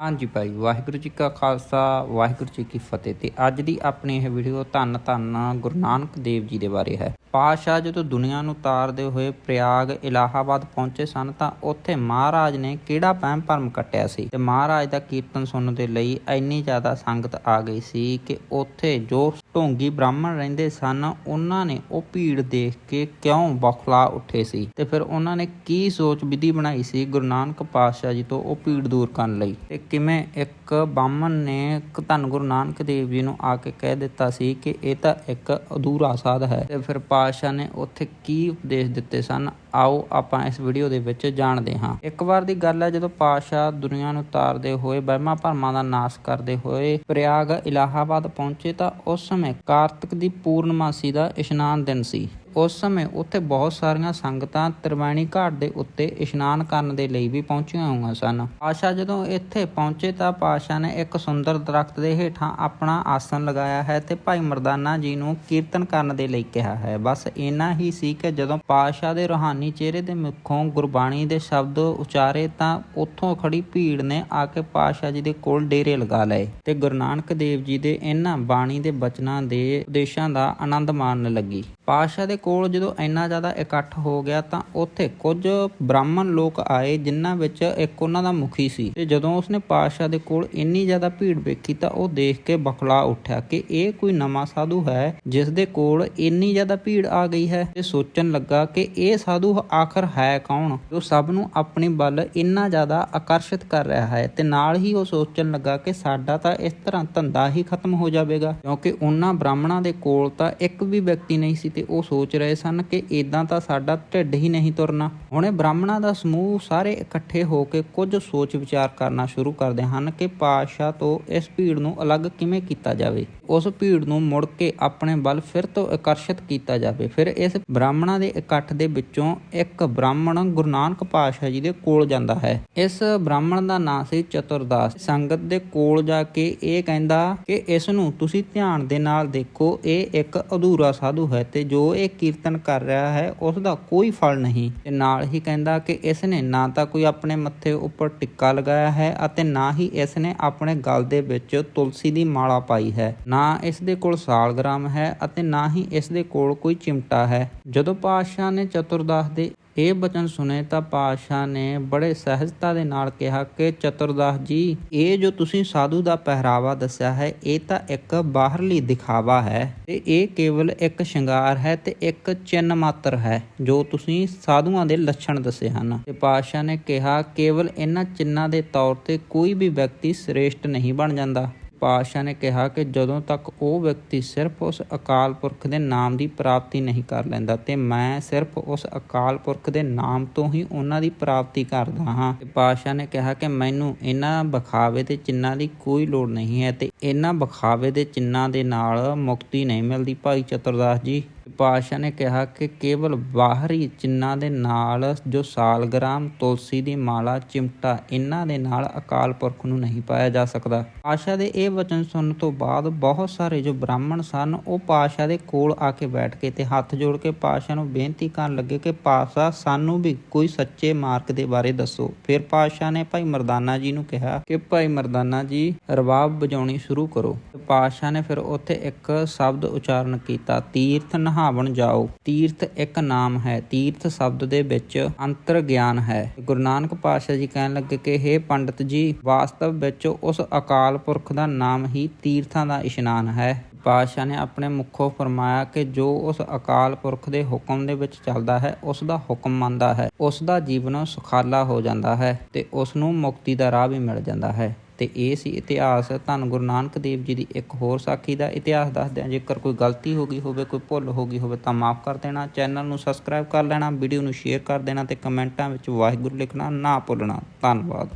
ਹਾਂਜੀ ਭਾਈ, ਵਾਹਿਗੁਰੂ ਜੀ ਕਾ ਖਾਲਸਾ, ਵਾਹਿਗੁਰੂ ਜੀ ਕੀ ਫਤਿਹ। ਤੇ ਅੱਜ ਦੀ ਆਪਣੀ ਇਹ ਵੀਡੀਓ ਧੰਨ ਧੰਨ ਗੁਰੂ ਨਾਨਕ ਦੇਵ ਜੀ ਦੇ ਬਾਰੇ ਹੈ। ਪਾਤਸ਼ਾਹ ਜਦੋਂ ਦੁਨੀਆ ਨੂੰ ਤਾਰਦੇ ਹੋਏ ਪ੍ਰਯਾਗ ਇਲਾਹਾਬਾਦ ਪਹੁੰਚੇ ਸਨ, ਤਾਂ ਉੱਥੇ ਮਹਾਰਾਜ ਨੇ ਕਿਹੜਾ ਵਹਿਮ ਭਰਮ ਕੱਟਿਆ ਸੀ? ਤੇ ਮਹਾਰਾਜ ਦਾ ਕੀਰਤਨ ਸੁਣਨ ਦੇ ਲਈ ਇੰਨੀ ਜ਼ਿਆਦਾ ਸੰਗਤ ਆ ਗਈ ਸੀ ਕਿ ਉੱਥੇ ਜੋ ਢੋਂਗੀ ਬ੍ਰਾਹਮਣ ਰਹਿੰਦੇ ਸਨ, ਉਹਨਾਂ ਨੇ ਉਹ ਭੀੜ ਦੇਖ ਕੇ ਕਿਉਂ ਬੌਖਲਾ ਉੱਠੇ ਸੀ? ਤੇ ਫਿਰ ਉਹਨਾਂ ਨੇ ਕੀ ਸੋਚ ਵਿਧੀ ਬਣਾਈ ਸੀ ਗੁਰੂ ਨਾਨਕ ਪਾਤਸ਼ਾਹ ਜੀ ਤੋਂ ਉਹ ਭੀੜ ਦੂਰ ਕਰਨ ਲਈ? ਤੇ ਕਿਵੇਂ ਇੱਕ ਬਾਹਮਣ ਨੇ ਧੰਨ ਗੁਰੂ ਨਾਨਕ ਦੇਵ ਜੀ ਨੂੰ ਆ ਕੇ ਕਹਿ ਦਿੱਤਾ ਸੀ ਕਿ ਇਹ ਤਾਂ ਇੱਕ ਅਧੂਰਾ ਸਾਧ ਹੈ। ਤੇ ਫਿਰ ਪਾਤਸ਼ਾਹ ਨੇ ਉੱਥੇ ਕੀ ਉਪਦੇਸ਼ ਦਿੱਤੇ ਸਨ? ਆਓ ਆਪਾਂ ਇਸ ਵੀਡੀਓ ਦੇ ਵਿੱਚ ਜਾਣਦੇ ਹਾਂ। ਇੱਕ ਵਾਰ ਦੀ ਗੱਲ ਹੈ, ਜਦੋਂ ਪਾਤਸ਼ਾਹ ਦੁਨੀਆ ਨੂੰ ਤਾਰਦੇ ਹੋਏ, ਵਹਿਮਾਂ ਭਰਮਾਂ ਦਾ ਨਾਸ਼ ਕਰਦੇ ਹੋਏ ਪ੍ਰਯਾਗ ਇਲਾਹਾਬਾਦ ਪਹੁੰਚੇ ਤਾਂ ਉਸ ਸਮੇਂ ਕਾਰਤਿਕ ਦੀ ਪੂਰਨਮਾਸੀ ਦਾ ਇਸ਼ਨਾਨ ਦਿਨ ਸੀ। ਉਸ ਸਮੇਂ ਉੱਥੇ ਬਹੁਤ ਸਾਰੀਆਂ ਸੰਗਤਾਂ ਤ੍ਰਿਵੇਣੀ ਘਾਟ ਦੇ ਉੱਤੇ ਇਸ਼ਨਾਨ ਕਰਨ ਦੇ ਲਈ ਵੀ ਪਹੁੰਚੀਆਂ ਹੋਈਆਂ ਸਨ। ਪਾਸ਼ਾ ਜਦੋਂ ਇੱਥੇ ਪਹੁੰਚੇ ਤਾਂ ਪਾਸ਼ਾ ਨੇ ਇੱਕ ਸੁੰਦਰ ਦਰਖਤ ਦੇ ਹੇਠਾਂ ਆਪਣਾ ਆਸਨ ਲਗਾਇਆ ਹੈ ਤੇ ਭਾਈ ਮਰਦਾਨਾ ਜੀ ਨੂੰ ਕੀਰਤਨ ਕਰਨ ਦੇ ਲਈ ਕਿਹਾ ਹੈ। ਬਸ ਇੰਨਾ ਹੀ ਸੀ ਕਿ ਜਦੋਂ ਪਾਸ਼ਾ ਦੇ ਰੂਹਾਨੀ ਚਿਹਰੇ ਦੇ ਮੁਖੋਂ ਗੁਰਬਾਣੀ ਦੇ ਸ਼ਬਦ ਉਚਾਰੇ ਤਾਂ ਉੱਥੋਂ ਖੜੀ ਭੀੜ ਨੇ ਆ ਕੇ ਪਾਸ਼ਾ ਜੀ ਦੇ ਕੋਲ ਡੇਰੇ ਲਗਾ ਲਏ ਤੇ ਗੁਰੂ ਨਾਨਕ ਦੇਵ ਜੀ ਦੇ ਇਹਨਾਂ ਬਾਣੀ ਦੇ ਬਚਨਾਂ ਦੇ ਉਪਦੇਸ਼ਾਂ ਦਾ ਆਨੰਦ ਮਾਣਨ ਲੱਗੀ। ਪਾਤਸ਼ਾਹ ਦੇ ਕੋਲ ਜਦੋਂ ਇੰਨਾ ਜ਼ਿਆਦਾ ਇਕੱਠ ਹੋ ਗਿਆ ਤਾਂ ਉੱਥੇ ਕੁਝ ਬ੍ਰਾਹਮਣ ਲੋਕ ਆਏ ਜਿਨ੍ਹਾਂ ਵਿੱਚ ਇੱਕ ਉਹਨਾਂ ਦਾ ਮੁਖੀ ਸੀ। ਤੇ ਜਦੋਂ ਉਸਨੇ ਪਾਤਸ਼ਾਹ ਦੇ ਕੋਲ ਇੰਨੀ ਜ਼ਿਆਦਾ ਭੀੜ ਵੇਖੀ ਤਾਂ ਉਹ ਦੇਖ ਕੇ ਬਖਲਾ ਉੱਠਿਆ ਕਿ ਇਹ ਕੋਈ ਨਵਾਂ ਸਾਧੂ ਹੈ ਜਿਸ ਦੇ ਕੋਲ ਇੰਨੀ ਜ਼ਿਆਦਾ ਭੀੜ ਆ ਗਈ ਹੈ। ਤੇ ਸੋਚਣ ਲੱਗਾ ਕਿ ਇਹ ਸਾਧੂ ਆਖਰ ਹੈ ਕੌਣ? ਜੋ ਸਭ ਨੂੰ ਆਪਣੀ ਵੱਲ ਇੰਨਾ ਜ਼ਿਆਦਾ ਆਕਰਸ਼ਿਤ ਕਰ ਰਿਹਾ ਹੈ ਤੇ ਨਾਲ ਹੀ ਉਹ ਸੋਚਣ ਲੱਗਾ ਕਿ ਸਾਡਾ ਤਾਂ ਇਸ ਤਰ੍ਹਾਂ ਧੰਦਾ ਹੀ ਖਤਮ ਹੋ ਜਾਵੇਗਾ। ਕਿਉਂਕਿ ਉਹਨਾਂ ਬ੍ਰਾਹਮਣਾਂ ਦੇ ਕੋਲ ਤਾਂ ਇੱਕ ਵੀ ਵਿਅਕਤੀ ਨਹੀਂ ਸੀ ਤੇ ਉਹ ਸੋਚ ਰਹੇ ਸਨ ਕਿ ਇਦਾਂ ਤਾਂ ਸਾਡਾ ਢਿੱਡ ਹੀ ਨਹੀਂ ਤੁਰਨਾ। ਹੁਣੇ ਬ੍ਰਾਹਮਣਾਂ ਦਾ ਸਮੂਹ ਸਾਰੇ ਇਕੱਠੇ ਹੋ ਕੇ ਕੁਝ ਸੋਚ ਵਿਚਾਰ ਕਰਨਾ ਸ਼ੁਰੂ ਕਰਦੇ ਹਨ ਕਿ ਪਾਤਸ਼ਾਹ ਤੋਂ ਇਸ ਭੀੜ ਨੂੰ ਅਲੱਗ ਕਿਵੇਂ ਕੀਤਾ ਜਾਵੇ। ਉਸ ਭੀੜ ਨੂੰ ਮੁੜ ਕੇ ਆਪਣੇ ਵੱਲ ਫਿਰ ਤੋਂ ਆਕਰਸ਼ਿਤ ਕੀਤਾ ਜਾਵੇ। ਫਿਰ ਇਸ ਬ੍ਰਾਹਮਣਾਂ ਦੇ ਇਕੱਠ ਦੇ ਵਿੱਚੋਂ ਇੱਕ ਬ੍ਰਾਹਮਣ ਗੁਰੂ ਨਾਨਕ ਪਾਤਸ਼ਾਹ ਜੀ ਦੇ ਕੋਲ ਜਾਂਦਾ ਹੈ। ਇਸ ਬ੍ਰਾਹਮਣ ਦਾ ਨਾਂ ਸੀ ਚਤੁਰਦਾਸ। ਸੰਗਤ ਦੇ ਕੋਲ ਜਾ ਕੇ ਇਹ ਕਹਿੰਦਾ ਕਿ ਇਸ ਨੂੰ ਤੁਸੀਂ ਧਿਆਨ ਦੇ ਨਾਲ ਦੇਖੋ। ਇਹ ਇੱਕ ਅਧੂਰਾ ਸਾਧੂ ਹੈ ਤੇ ਜੋ ਇਹ ਕੀਰਤਨ ਕਰ ਰਿਹਾ ਹੈ ਉਸ ਦਾ ਕੋਈ ਫਲ ਨਹੀਂ। ਤੇ ਨਾਲ ਹੀ ਕਹਿੰਦਾ ਕਿ ਇਸ ਨੇ ਨਾ ਤਾਂ ਕੋਈ ਆਪਣੇ ਮੱਥੇ ਉੱਪਰ ਟਿੱਕਾ ਲਗਾਇਆ ਹੈ ਅਤੇ ਨਾ ਹੀ ਇਸ ਨੇ ਆਪਣੇ ਗਲ ਦੇ ਵਿੱਚ ਤੁਲਸੀ ਦੀ ਮਾਲਾ ਪਾਈ ਹੈ। ਨਾ ਇਸ ਦੇ ਕੋਲ ਸਾਲਗ੍ਰਾਮ ਹੈ ਅਤੇ ਨਾ ਹੀ ਇਸ ਦੇ ਕੋਲ ਕੋਈ ਚਿਮਟਾ ਹੈ। ਜਦੋਂ ਪਾਤਸ਼ਾਹ ਨੇ ਚਤੁਰਦਾਸ ਦੇ ਇਹ ਬਚਨ ਸੁਨੇ ਤਾਂ ਪਾਤਸ਼ਾਹ ਨੇ ਬੜੇ ਸਹਿਜਤਾ ਦੇ ਨਾਲ ਕਿਹਾ ਕਿ ਚਤੁਰਦਾਸ ਜੀ, ਇਹ ਜੋ ਤੁਸੀਂ ਸਾਧੂ ਦਾ ਪਹਿਰਾਵਾ ਦੱਸਿਆ ਹੈ, ਇਹ ਤਾਂ ਇੱਕ ਬਾਹਰਲੀ ਦਿਖਾਵਾ ਹੈ ਤੇ ਇਹ ਕੇਵਲ ਇੱਕ ਸ਼ਿੰਗਾਰ ਹੈ ਤੇ ਇੱਕ ਚਿੰਨ ਮਾਤਰ ਹੈ, ਜੋ ਤੁਸੀਂ ਸਾਧੂਆਂ ਦੇ ਲੱਛਣ ਦੱਸੇ ਹਨ। ਤੇ ਪਾਤਸ਼ਾਹ ਨੇ ਕਿਹਾ, ਕੇਵਲ ਇਹਨਾਂ ਚਿੰਨਾਂ ਦੇ ਤੌਰ ਤੇ ਕੋਈ ਵੀ ਵਿਅਕਤੀ ਸ੍ਰੇਸ਼ਟ ਨਹੀਂ ਬਣ ਜਾਂਦਾ। ਪਾਤਸ਼ਾਹ ਨੇ ਕਿਹਾ ਕਿ ਜਦੋਂ ਤੱਕ ਉਹ ਵਿਅਕਤੀ ਸਿਰਫ ਉਸ ਅਕਾਲ ਪੁਰਖ ਦੇ ਨਾਮ ਦੀ ਪ੍ਰਾਪਤੀ ਨਹੀਂ ਕਰ ਲੈਂਦਾ ਤੇ ਮੈਂ ਸਿਰਫ ਉਸ ਅਕਾਲ ਪੁਰਖ ਦੇ ਨਾਮ ਤੋਂ ਹੀ ਉਹਨਾਂ ਦੀ ਪ੍ਰਾਪਤੀ ਕਰਦਾ ਹਾਂ। ਪਾਤਸ਼ਾਹ ਨੇ ਕਿਹਾ ਕਿ ਮੈਨੂੰ ਇਹਨਾਂ ਬਖਾਵੇ ਤੇ ਚਿੰਨਾਂ ਦੀ ਕੋਈ ਲੋੜ ਨਹੀਂ ਹੈ ਤੇ ਇਹਨਾਂ ਬਖਾਵੇ ਦੇ ਚਿੰਨਾਂ ਦੇ ਨਾਲ ਮੁਕਤੀ ਨਹੀਂ ਮਿਲਦੀ। ਭਾਈ ਚਤੁਰਦਾਸ ਜੀ ਪਾਤਸ਼ਾਹ ਨੇ ਕਿਹਾ ਕਿ ਕੇਵਲ ਬਾਹਰੀ ਚਿੰਨਾਂ ਦੇ ਨਾਲ ਜੋ ਸਾਲਗ੍ਰਾਮ ਤੁਲਸੀ ਦੀ ਮਾਲਾ, ਚਿਮਟਾ, ਇਹਨਾਂ ਦੇ ਨਾਲ ਅਕਾਲ ਪੁਰਖ ਨੂੰ ਨਹੀਂ ਪਾਇਆ ਜਾ ਸਕਦਾ। ਪਾਤਸ਼ਾਹ ਦੇ ਇਹ ਵਚਨ ਸੁਣਨ ਤੋਂ ਬਾਅਦ ਬਹੁਤ ਸਾਰੇ ਜੋ ਬ੍ਰਾਹਮਣ ਸਨ, ਉਹ ਪਾਤਸ਼ਾਹ ਦੇ ਕੋਲ ਆ ਕੇ ਬੈਠ ਕੇ ਤੇ ਹੱਥ ਜੋੜ ਕੇ ਪਾਤਸ਼ਾਹ ਨੂੰ ਬੇਨਤੀ ਕਰਨ ਲੱਗੇ ਕਿ ਪਾਤਸ਼ਾਹ, ਸਾਨੂੰ ਵੀ ਕੋਈ ਸੱਚੇ ਮਾਰਗ ਦੇ ਬਾਰੇ ਦੱਸੋ। ਫਿਰ ਪਾਤਸ਼ਾਹ ਨੇ ਭਾਈ ਮਰਦਾਨਾ ਜੀ ਨੂੰ ਕਿਹਾ ਕਿ ਭਾਈ ਮਰਦਾਨਾ ਜੀ ਰਬਾਬ ਵਜਾਉਣੀ ਸ਼ੁਰੂ ਕਰੋ। ਤੇ ਪਾਤਸ਼ਾਹ ਨੇ ਫਿਰ ਉੱਥੇ ਇੱਕ ਸ਼ਬਦ ਉਚਾਰਨ ਕੀਤਾ, ਤੀਰਥ ਨਹਾ ਨਹਾਵਣ ਜਾਓ। ਤੀਰਥ ਇੱਕ ਨਾਮ ਹੈ। ਤੀਰਥ ਸ਼ਬਦ ਦੇ ਵਿੱਚ ਅੰਤਰ ਗਿਆਨ ਹੈ। ਗੁਰੂ ਨਾਨਕ ਪਾਤਸ਼ਾਹ ਜੀ ਕਹਿਣ ਲੱਗੇ ਕਿ हे ਪੰਡਤ ਜੀ, ਵਾਸਤਵ ਵਿੱਚ ਉਸ ਅਕਾਲ ਪੁਰਖ ਦਾ ਨਾਮ ਹੀ ਤੀਰਥਾਂ ਦਾ ਇਸ਼ਨਾਨ ਹੈ। ਪਾਤਸ਼ਾਹ ਨੇ ਆਪਣੇ ਮੁਖੋਂ ਫਰਮਾਇਆ ਕਿ ਜੋ ਉਸ ਅਕਾਲ ਪੁਰਖ ਦੇ ਹੁਕਮ ਦੇ ਵਿੱਚ ਚੱਲਦਾ ਹੈ, ਉਸ ਦਾ ਹੁਕਮ ਮੰਨਦਾ ਹੈ। ਉਸ ਦਾ ਜੀਵਨ ਸੁਖਾਲਾ ਹੋ ਜਾਂਦਾ ਹੈ ਤੇ ਉਸ ਨੂੰ ਮੁਕਤੀ ਦਾ ਰਾਹ ਵੀ ਮਿਲ ਜਾਂਦਾ ਹੈ। ਤੇ ਇਹ ਸੀ ਇਤਿਹਾਸ। ਧੰਨ ਗੁਰੂ ਨਾਨਕ ਦੇਵ ਜੀ ਦੀ ਇੱਕ ਹੋਰ ਸਾਖੀ ਦਾ ਇਤਿਹਾਸ ਦੱਸਦੇ ਹਾਂ ਜੇਕਰ ਕੋਈ ਗਲਤੀ ਹੋ ਗਈ ਹੋਵੇ, ਕੋਈ ਭੁੱਲ ਹੋ ਗਈ ਹੋਵੇ ਤਾਂ ਮਾਫ ਕਰ ਦੇਣਾ। ਚੈਨਲ ਨੂੰ ਸਬਸਕ੍ਰਾਈਬ ਕਰ ਲੈਣਾ, ਵੀਡੀਓ ਨੂੰ ਸ਼ੇਅਰ ਕਰ ਦੇਣਾ ਤੇ ਕਮੈਂਟਾਂ ਵਿੱਚ ਵਾਹਿਗੁਰੂ ਲਿਖਣਾ ਨਾ ਭੁੱਲਣਾ। ਧੰਨਵਾਦ।